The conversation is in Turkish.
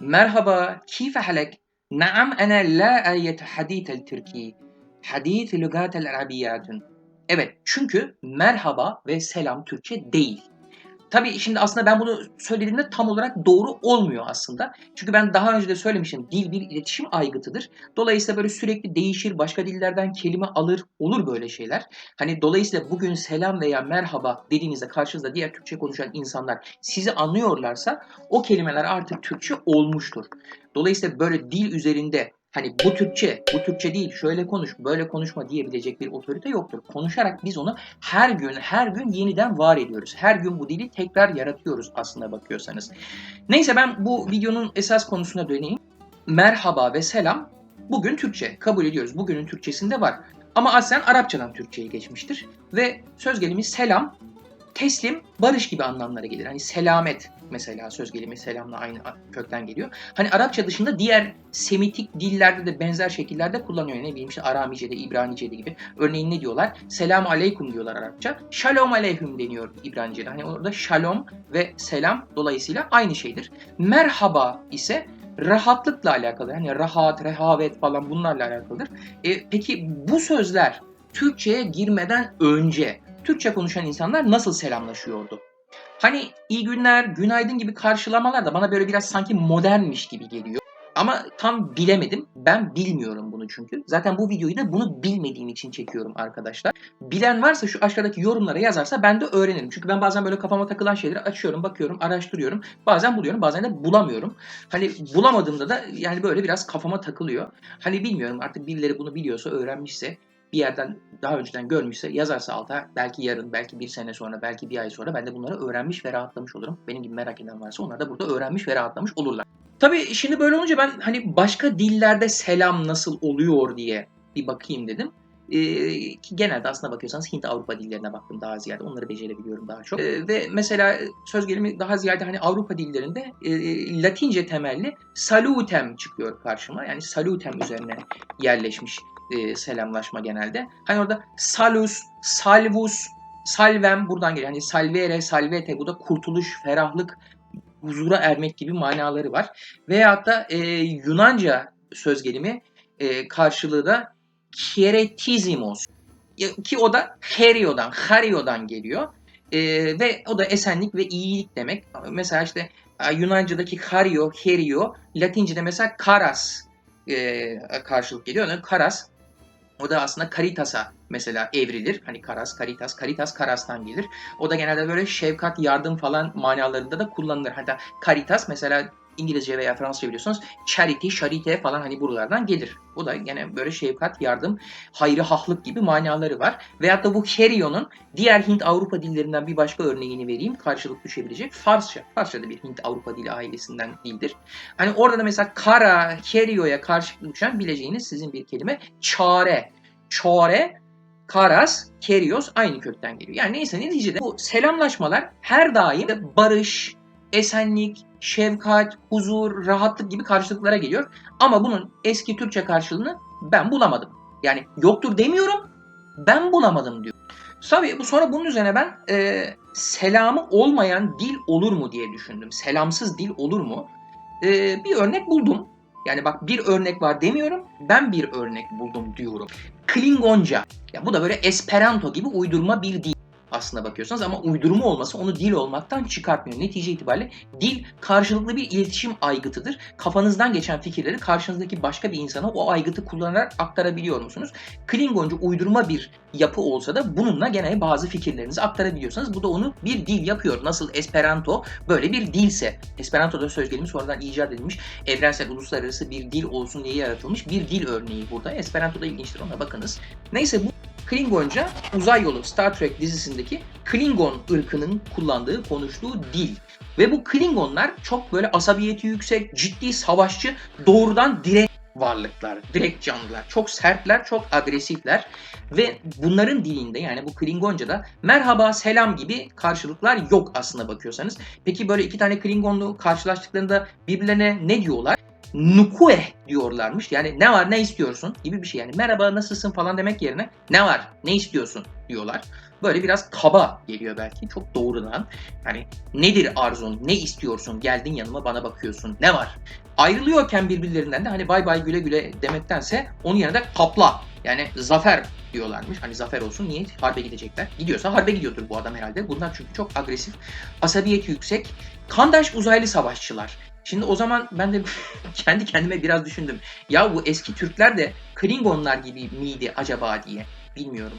merhaba, كيف حالك؟ نعم أنا لا يتحدث التركي. حديث لغات العربيات. Evet, çünkü merhaba ve selam Türkçe. Tabii şimdi aslında ben bunu söylediğimde tam olarak doğru olmuyor aslında. Çünkü ben daha önce de söylemiştim. Dil bir iletişim aygıtıdır. Dolayısıyla böyle sürekli değişir, başka dillerden kelime alır, olur böyle şeyler. Hani dolayısıyla bugün selam veya merhaba dediğinizde karşınızda diğer Türkçe konuşan insanlar sizi anlıyorlarsa o kelimeler artık Türkçe olmuştur. Dolayısıyla böyle dil üzerinde hani bu Türkçe, bu Türkçe değil, şöyle konuş, böyle konuşma diyebilecek bir otorite yoktur. Konuşarak biz onu her gün, her gün yeniden var ediyoruz. Her gün bu dili tekrar yaratıyoruz aslında bakıyorsanız. Neyse ben bu videonun esas konusuna döneyim. Merhaba ve selam bugün Türkçe kabul ediyoruz. Bugünün Türkçesinde var. Ama aslen Arapçadan Türkçe'ye geçmiştir. Ve söz gelimi selam, teslim, barış gibi anlamlara gelir. Hani selamet mesela söz gelimi selamla aynı kökten geliyor. Hani Arapça dışında diğer Semitik dillerde de benzer şekillerde kullanıyor. Ne bileyim işte Aramice'de, İbranice'de gibi. Örneğin ne diyorlar? Selamu aleyküm diyorlar Arapça. Shalom aleyküm deniyor İbranice'de. Hani orada shalom ve selam dolayısıyla aynı şeydir. Merhaba ise rahatlıkla alakalı. Hani rahat, rehavet falan bunlarla alakalıdır. E, peki bu sözler Türkçe'ye girmeden önce Türkçe konuşan insanlar nasıl selamlaşıyordu? Hani iyi günler, günaydın gibi karşılamalar da bana böyle biraz sanki modernmiş gibi geliyor. Ama tam bilemedim. Ben bilmiyorum bunu çünkü. Zaten bu videoyu da bunu bilmediğim için çekiyorum arkadaşlar. Bilen varsa şu aşağıdaki yorumlara yazarsa ben de öğrenirim. Çünkü ben bazen böyle kafama takılan şeyleri açıyorum, bakıyorum, araştırıyorum. Bazen buluyorum, bazen de bulamıyorum. Hani bulamadığımda da yani böyle biraz kafama takılıyor. Hani bilmiyorum artık birileri bunu biliyorsa, öğrenmişse bir yerden daha önceden görmüşse yazarsa alta belki yarın, belki bir sene sonra, belki bir ay sonra ben de bunları öğrenmiş ve rahatlamış olurum. Benim gibi merak eden varsa onlar da burada öğrenmiş ve rahatlamış olurlar. Tabii şimdi böyle olunca ben hani başka dillerde selam nasıl oluyor diye bir bakayım dedim. Ee, ki genelde aslında bakıyorsanız Hint Avrupa dillerine baktım daha ziyade. Onları becerebiliyorum daha çok. Ee, ve mesela söz gelimi daha ziyade hani Avrupa dillerinde e, Latince temelli salutem çıkıyor karşıma. Yani salutem üzerine yerleşmiş e, selamlaşma genelde. Hani orada salus, salvus, salvem buradan geliyor. Yani salvere, salvete bu da kurtuluş, ferahlık, huzura ermek gibi manaları var. Veyahut da e, Yunanca söz gelimi e, karşılığı da kieretizimos ki o da herio'dan, hario'dan geliyor. E, ve o da esenlik ve iyilik demek. Mesela işte Yunanca'daki hario, herio, Latince'de mesela karas e, karşılık geliyor. Yani karas o da aslında Caritas'a mesela evrilir. Hani Karas, Caritas, Caritas Karas'tan gelir. O da genelde böyle şefkat, yardım falan manalarında da kullanılır. Hatta Caritas mesela İngilizce veya Fransızca biliyorsunuz charity, charite falan hani buralardan gelir. O da gene böyle şefkat, yardım, hayrı, hahlık gibi manaları var. Veyahut da bu Herion'un diğer Hint Avrupa dillerinden bir başka örneğini vereyim. Karşılık düşebilecek. Farsça. Farsça da bir Hint Avrupa dili ailesinden dildir. Hani orada da mesela kara, Herio'ya karşılık düşen bileceğiniz sizin bir kelime çare. Çare Karas, Kerios aynı kökten geliyor. Yani neyse neticede bu selamlaşmalar her daim barış, esenlik, şefkat, huzur, rahatlık gibi karşılıklara geliyor. Ama bunun eski Türkçe karşılığını ben bulamadım. Yani yoktur demiyorum, ben bulamadım diyor. Tabii bu sonra bunun üzerine ben e, selamı olmayan dil olur mu diye düşündüm. Selamsız dil olur mu? E, bir örnek buldum. Yani bak bir örnek var demiyorum, ben bir örnek buldum diyorum. Klingonca. Ya bu da böyle Esperanto gibi uydurma bir dil aslında bakıyorsanız ama uydurma olması onu dil olmaktan çıkartmıyor. Netice itibariyle dil karşılıklı bir iletişim aygıtıdır. Kafanızdan geçen fikirleri karşınızdaki başka bir insana o aygıtı kullanarak aktarabiliyor musunuz? Klingonca uydurma bir yapı olsa da bununla gene bazı fikirlerinizi aktarabiliyorsanız bu da onu bir dil yapıyor. Nasıl Esperanto böyle bir dilse. Esperanto'da söz gelimi sonradan icat edilmiş evrensel uluslararası bir dil olsun diye yaratılmış bir dil örneği burada. Esperanto'da ilginçtir ona bakınız. Neyse bu Klingonca uzay yolu Star Trek dizisindeki Klingon ırkının kullandığı, konuştuğu dil. Ve bu Klingonlar çok böyle asabiyeti yüksek, ciddi savaşçı, doğrudan direkt varlıklar, direkt canlılar. Çok sertler, çok agresifler ve bunların dilinde yani bu Klingonca'da merhaba, selam gibi karşılıklar yok aslında bakıyorsanız. Peki böyle iki tane Klingonlu karşılaştıklarında birbirlerine ne diyorlar? Nukue diyorlarmış. Yani ne var ne istiyorsun gibi bir şey. Yani merhaba nasılsın falan demek yerine ne var ne istiyorsun diyorlar. böyle biraz kaba geliyor belki. Çok doğrudan. Hani nedir arzun? Ne istiyorsun? Geldin yanıma bana bakıyorsun. Ne var? Ayrılıyorken birbirlerinden de hani bay bay güle güle demektense onun yanında kapla. Yani zafer diyorlarmış. Hani zafer olsun niye harbe gidecekler. Gidiyorsa harbe gidiyordur bu adam herhalde. Bunlar çünkü çok agresif. Asabiyeti yüksek. Kandaş uzaylı savaşçılar. Şimdi o zaman ben de kendi kendime biraz düşündüm. Ya bu eski Türkler de Klingonlar gibi miydi acaba diye. Bilmiyorum.